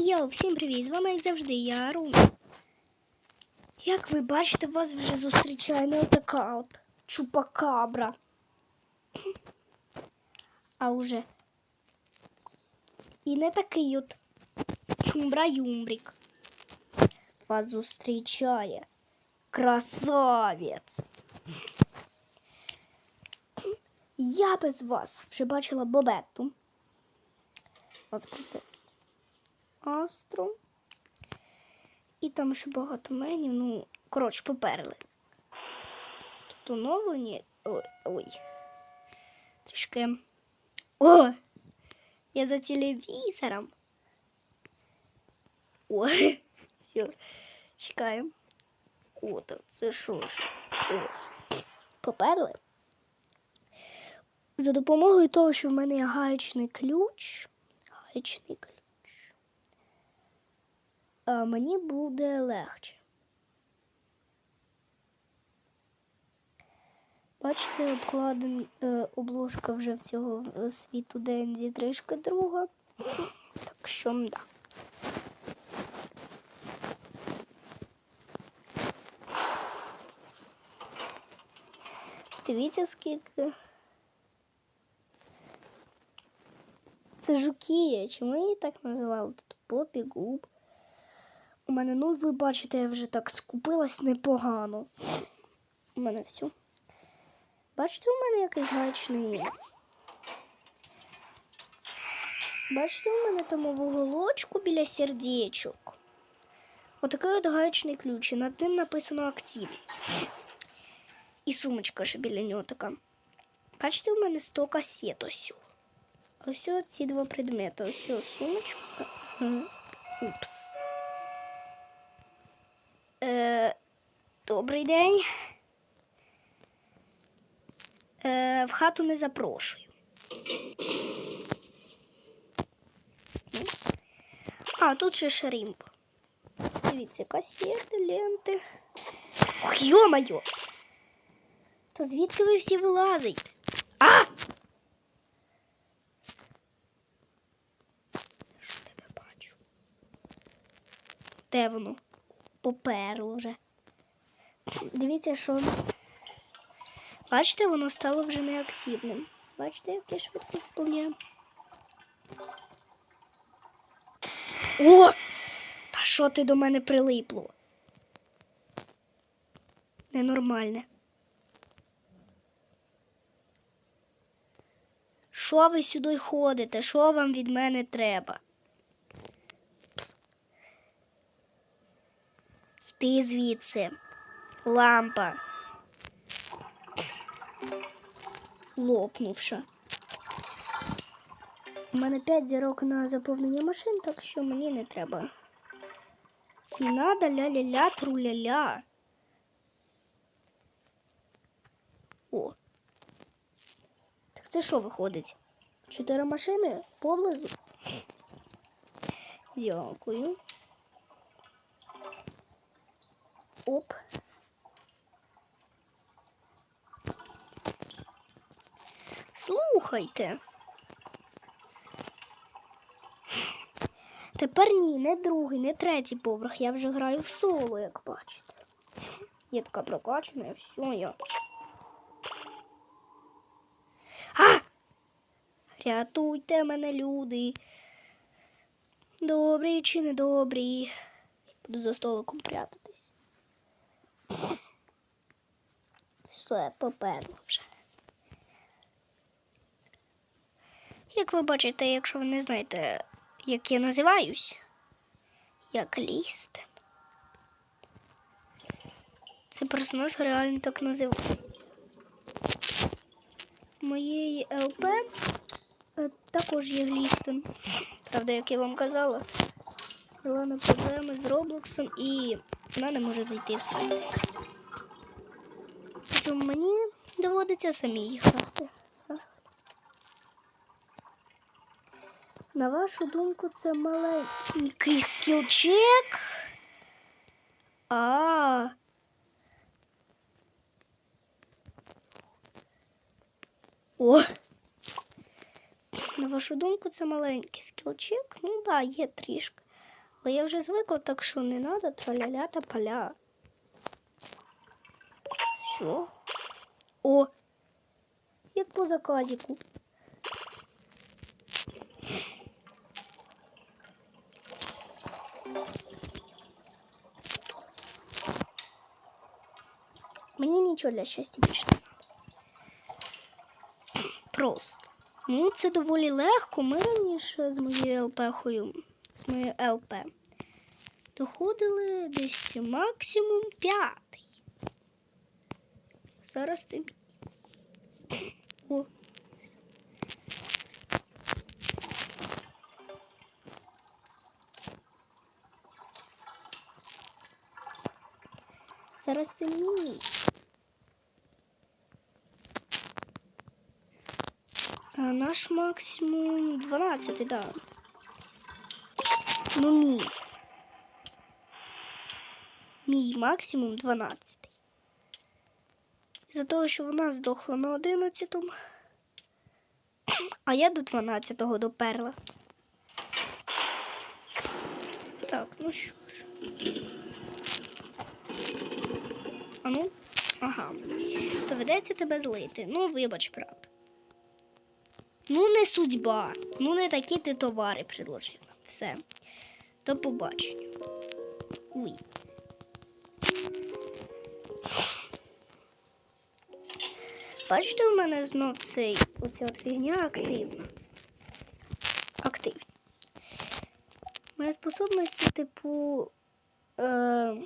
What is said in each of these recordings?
Йоу, всім привіт! З вами як завжди я Рум. Як ви бачите, вас вже зустрічає не отака от чупакабра. А уже і не такий от чумбра-юмбрік. Вас зустрічає красавець. Я без вас вже бачила Бобетту. Ось про це. Астру. І там ще багато менів. Ну, коротше, поперли. Тут оновлені. Ой, ой. Трішки. О! Я за телевізором. О, все. Чекаємо. О, так це що ж? Поперли. За допомогою того, що в мене є гаечний ключ. Гаечний ключ. Мені буде легше. Бачите, обкладен, е, обложка вже в цього е, світу Дензі трішки друга. Так що да. Дивіться, скільки. Це жуки, чому її так називали? Тут попі, губ. У мене, ну, ви бачите, я вже так скупилась непогано. У мене все. Бачите, у мене якийсь гачний. Бачите, у мене там в біля сердечок. Отакий от гаечний ключ. І над ним написано активний. І сумочка ще біля нього така. Бачите, у мене 100 касет ось. Ось ці два предмети. Ось сумочка. Упс. Е, добрий день. Е, в хату не запрошую. А, тут ще шримп. Дивіться, касети, ленти. Ох, йо-моє! То звідки ви всі вилазите? А! Що тебе бачу? Де воно? Поперло вже. Дивіться, що. Бачите, воно стало вже неактивним. Бачите, як я швидко. О! Та що ти до мене прилипло? Ненормальне. Що ви сюди ходите? Що вам від мене треба? Йди звідси. Лампа. Лопнувша. У мене 5 зірок на заповнення машин, так що мені не треба. Не надо ля-ля-ля, тру-ля-ля. О. Так це що виходить? Чотири машини поблизу. Дякую. Оп. Слухайте. Тепер ні, не другий, не третій поверх. Я вже граю в соло, як бачите. Я така прокачана, і все я. А! Рятуйте мене, люди. Добрі чи не добрі. Буду за столиком прятатись. Все, поперло вже. Як ви бачите, якщо ви не знаєте, як я називаюсь, як Лістен. Це персонаж реально так називається. Моєї ЛП також є Глістен. Правда, як я вам казала, була на проблеми з Роблоксом і вона не може зайти в цей. Тому мені доводиться самій грати. На вашу думку, це маленький скілчек? А. О! На вашу думку, це маленький скілчик? Ну да, є трішки. Але я вже звикла, так що не треба траля та поля. Що? О! Як по заказіку. Мені нічого для щастя більше не треба. Просто. Ну, це доволі легко. Ми раніше з моєю ЛП-хою, з моєю ЛП, доходили десь максимум п'ятий. Зараз ти. Зараз це мій. А наш максимум 12, да. Ну, мій. Мій максимум 12. Із-за того, що вона здохла на 11, а я до 12-го доперла. Так, ну що ж. А ну? Ага. Доведеться тебе злити. Ну, вибач, брат. Ну, не судьба. Ну, не такі ти товари предложив. Все. До побачення. Уй. Бачите, у мене знов цей оця от фігня активна. Активна. Моя способності, типу, е,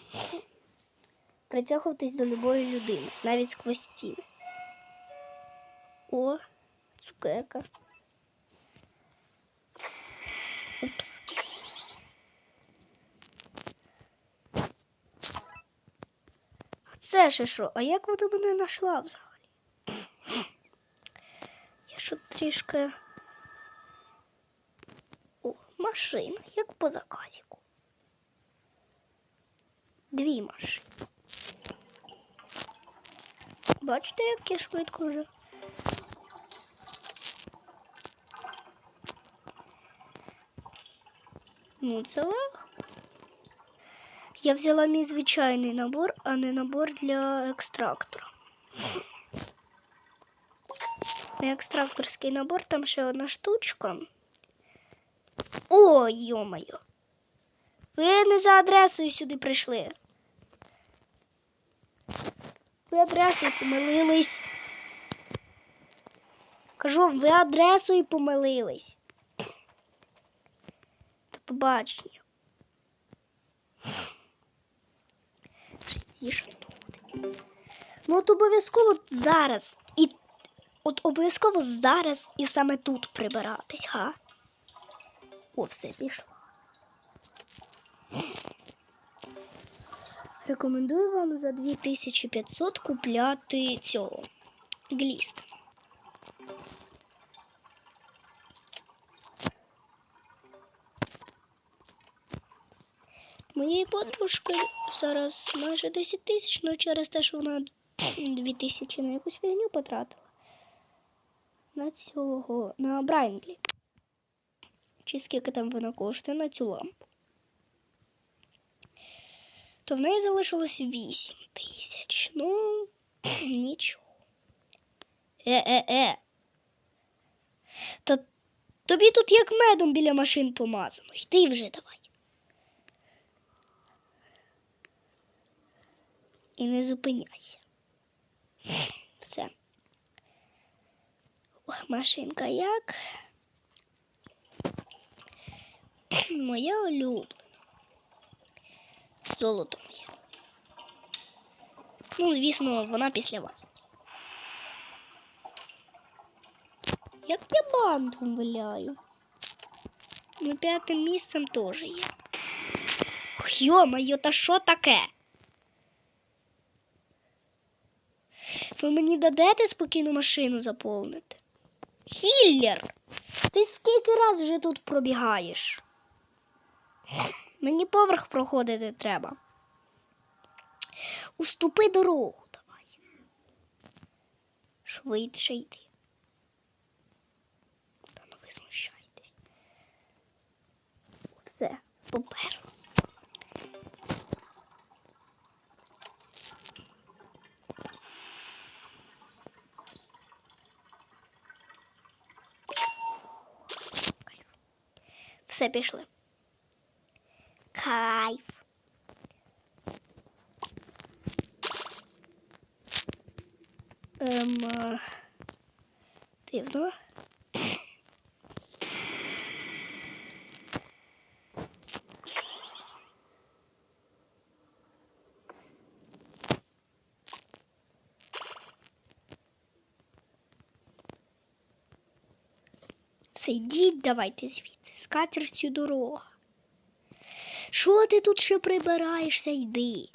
притягуватись до любої людини, навіть сквозь стіни. О, цукерка. Упс. Це ще що? А як вона мене знайшла взагалі? Я що трішки. О, машина, як по заказіку. Дві машини. Бачите, як я швидко вже. Ну, це легко. Я взяла мій звичайний набор, а не набор для екстрактора. Мій екстракторський набор, там ще одна штучка. О, йо-моє. Ви не за адресою сюди прийшли. Ви адресою помилились. Кажу вам, ви адресою помилились. До побачення. Ну от обов'язково зараз. От обов'язково зараз і саме тут прибиратись, га? О, все пішло. Рекомендую вам за 2500 купляти цього гліст. Моєї подружки зараз майже 10 тисяч, але через те, що вона 2 тисячі на якусь фігню потратила. На цього, на Брайндлі. Чи скільки там вона коштує на цю лампу. То в неї залишилось 8 тисяч. Ну, нічого. Е-е-е. Та тобі тут як медом біля машин помазано. Йди вже давай. І не зупиняйся. Машинка як? Моя улюблена. Золото моє. Ну, звісно, вона після вас. Як я бантом виляю? Ну, п'ятим місцем теж є. Йо-моє, та що таке? Ви мені дадете спокійну машину заповнити? Хіллер! Ти скільки раз вже тут пробігаєш? Мені поверх проходити треба. Уступи дорогу давай. Швидше йди. Та ну ви знущаєтесь. Все, Попер. Все пішли. Кайф. Ем, е, дивно. Все, йдіть давайте звідси, З катертю дорога. Що ти тут ще прибираєшся, йди?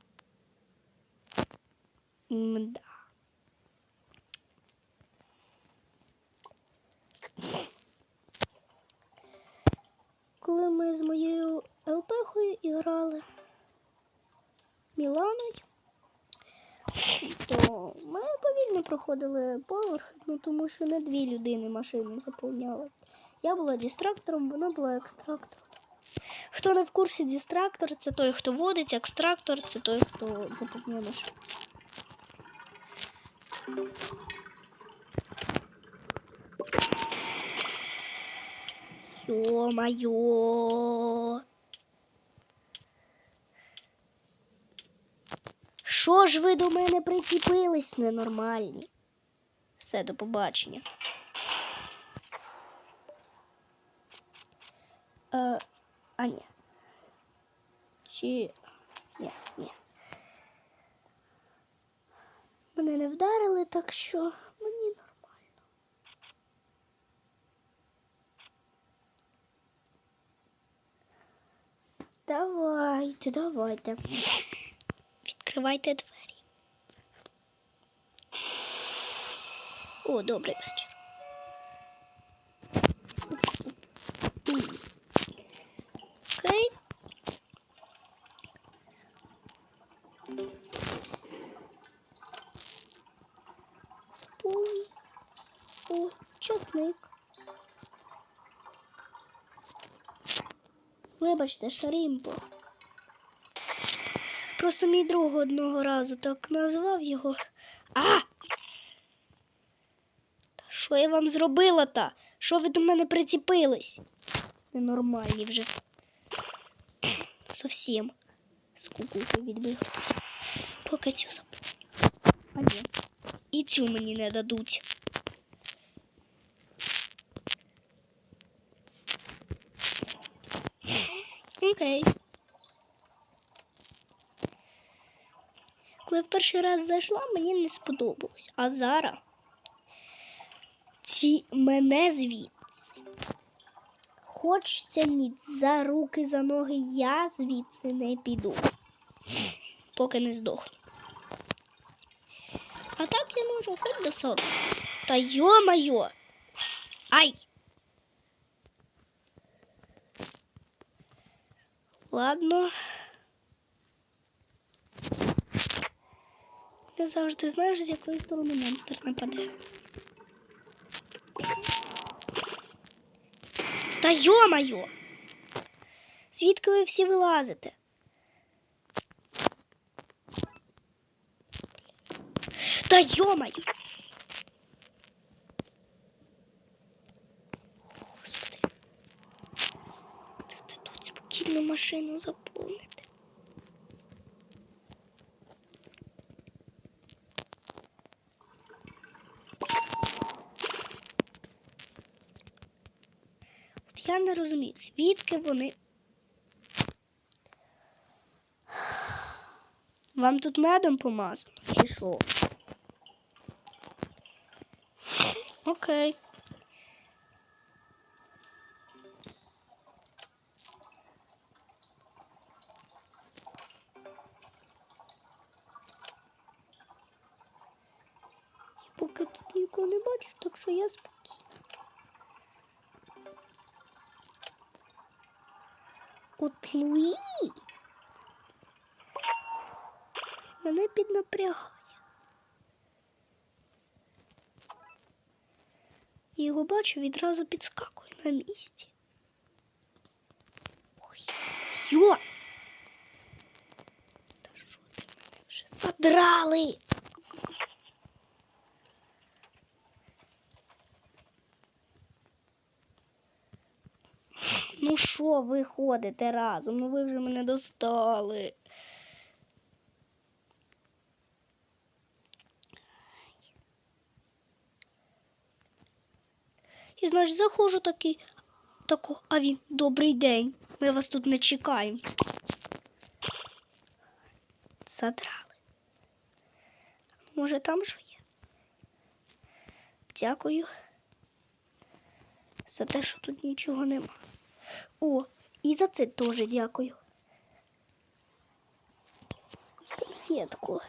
Мда. Коли ми з моєю ЛПхою іграли Міланою, то ми повільно проходили поверх, ну тому що не дві людини машини заповняли. Я була дистрактором, вона була екстрактором. Хто не в курсі дистрактор, це той, хто водить, екстрактор це той, хто заповнює машину. Йо-майо. Що ж ви до мене приціпились ненормальні? Все, до побачення. Е, а ні. Чи. Ні, ні. Мене не вдарили, так що мені нормально. Давайте, давайте. Відкривайте двері. О, добрий вечір. Окей. Спой. О, часник. Вибачте, Шарімбо. Просто мій друг одного разу так назвав його. А! Та Що я вам зробила та? Що ви до мене приціпились? Ненормальні вже. Совсім. З кукухою відбив. Поки цю запомню. А ні. І цю мені не дадуть. Окей. Коли в перший раз зайшла, мені не сподобалось. А зараз ці мене звідси. Хочеться ні за руки, за ноги, я звідси не піду, поки не здохну. А так я можу хоч до саду. Та йо-майо! Ай! Ладно. Ти завжди знаєш, з якої сторони монстр нападе. Та йо-майо! Звідки ви всі вилазите? Та йо-майо! Господи. Та тут спокійно машину заповнити. От я не розумію, звідки вони. Вам тут медом помазано? Чи що? Окей. Поки тут нікого не бачу, я спокійна. От Луї мене піднапрягає. Я його бачу, відразу підскакує на місці. Ой, Йо! Та що ти мене вже задрали? Ну що ви ходите разом? Ну ви вже мене достали. І значить заходжу такий. Тако, а він добрий день. Ми вас тут не чекаємо. Задрали. Може, там що є? Дякую за те, що тут нічого нема. О, і за це теж дякую. Сітку.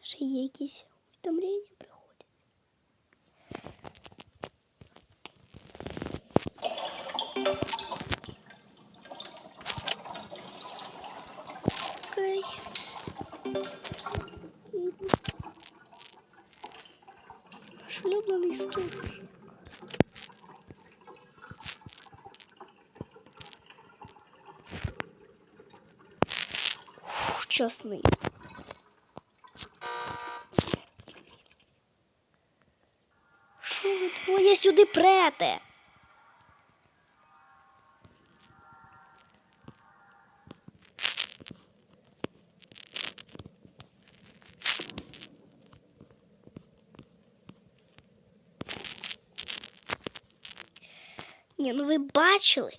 Ще є якісь Чесний. Що ви двоє сюди прете? Ні, ну ви бачили?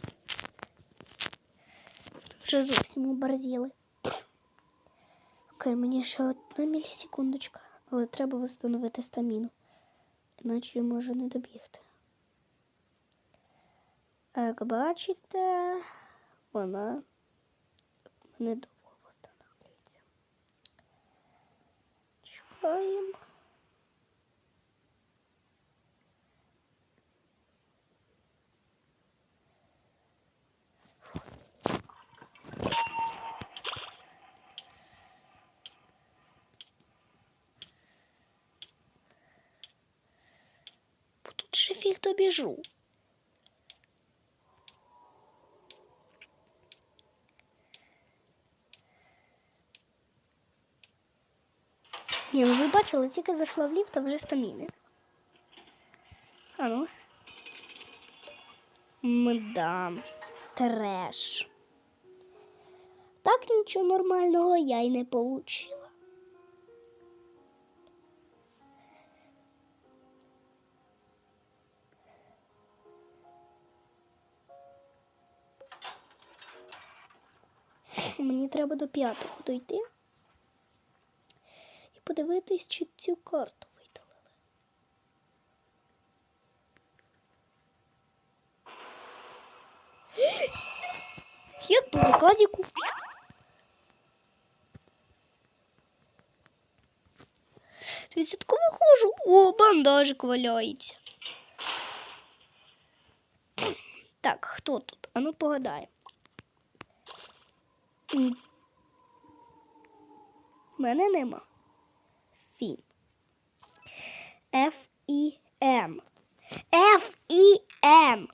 Вже зовсім оборзіли. Окей, мені ще одна мілісекундочка, але треба встановити стаміну, іначе я можу не добігти. Як бачите, вона в мене довго встановлюється. Чекаємо. Бо тут ще фіг. Ні, ну ви бачили, тільки зайшла в ліфт, а вже стаміни. А ну. Мдам. Треш. Так нічого нормального я й не получила. Мені треба до п'ятого дойти і подивитись, чи цю карту видалили. Як по заказіку. Відсотково хожу. О, бандажик валяється. Так, хто тут? А ну погадаємо. Мене нема. Фін. Ф І Н. Ф І Н.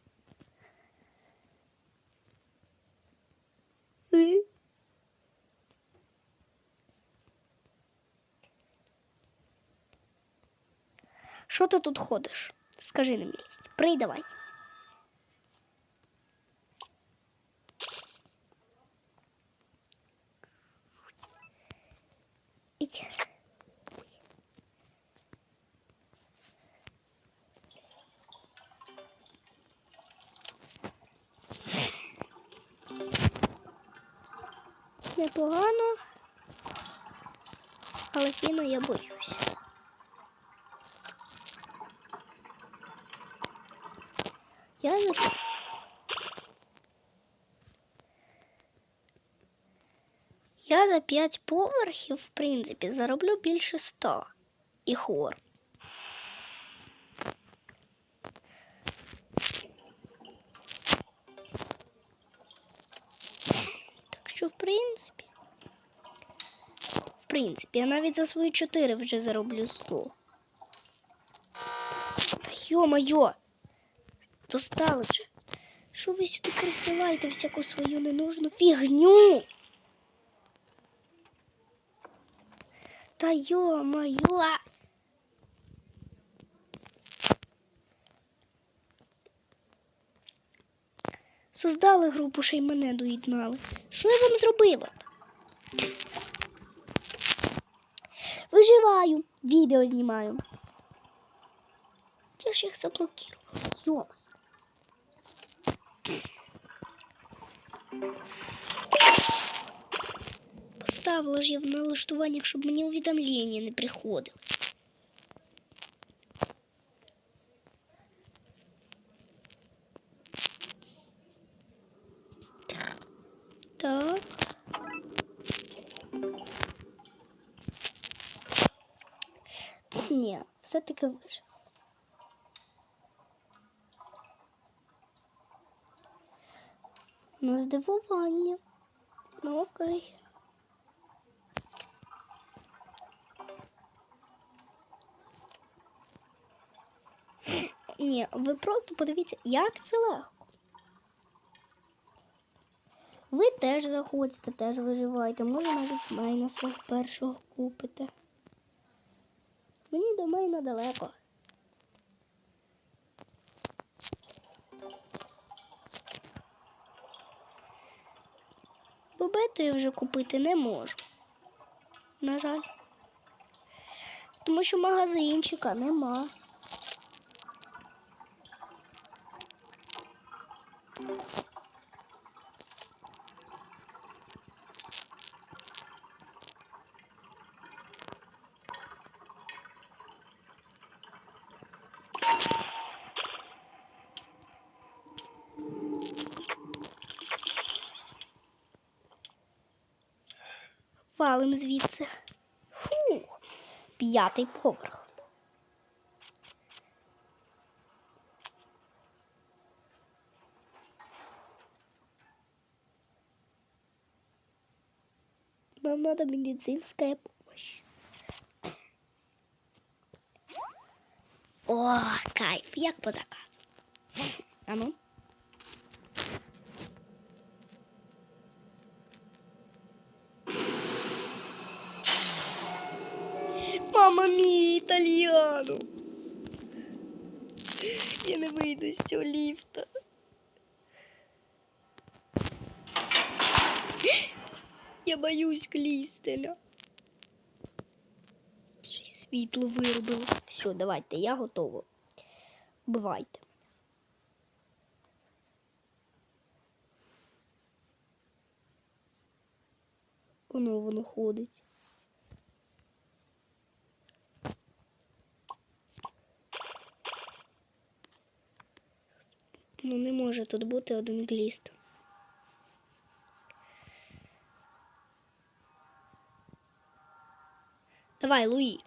Що ти тут ходиш? Скажи на мілість. Прий Ідь. Непогано, але фіну я боюсь. Я за Я 5 поверхів, в принципі, зароблю більше 100 і хор. Так що, в принципі, в принципі, я навіть за свої 4 вже зароблю 100. Та йо-моє! Достали вже. Що ви сюди присилаєте всяку свою ненужну фігню? Та йо-моє! Создали групу, ще й мене доєднали. Що я вам зробила? Виживаю, відео знімаю. Я ж їх заблокувала. Йома. Поставила ж я в налаштуваннях, щоб мені увідомлення не приходило. Так. Ні, все-таки вижив. На здивування. Ну окей. Ні, ви просто подивіться, як це легко. Ви теж заходите, теж виживаєте. Може навіть майна свого першого купите. Мені до майна далеко. Бо бету я вже купити не можу. На жаль. Тому що магазинчика нема. Звідси. Фу, п'ятий поверх. Нам надо медицинская помощь. О, кайф, як по заказу. А ну. Мама мій італіану. Я не вийду з цього ліфта. Я боюсь клістеля. Світло вирубило. Все, давайте, я готова. Бувайте. Воно воно ходить. Ну, не може тут бути один гліст. Давай, Луї.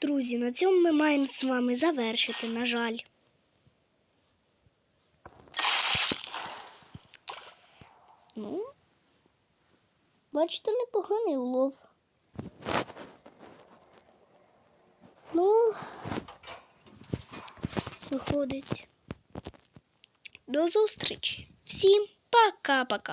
Друзі, на цьому ми маємо з вами завершити, на жаль. Ну, бачите, непоганий улов. Ну, виходить. До зустрічі. Всім пока-пока.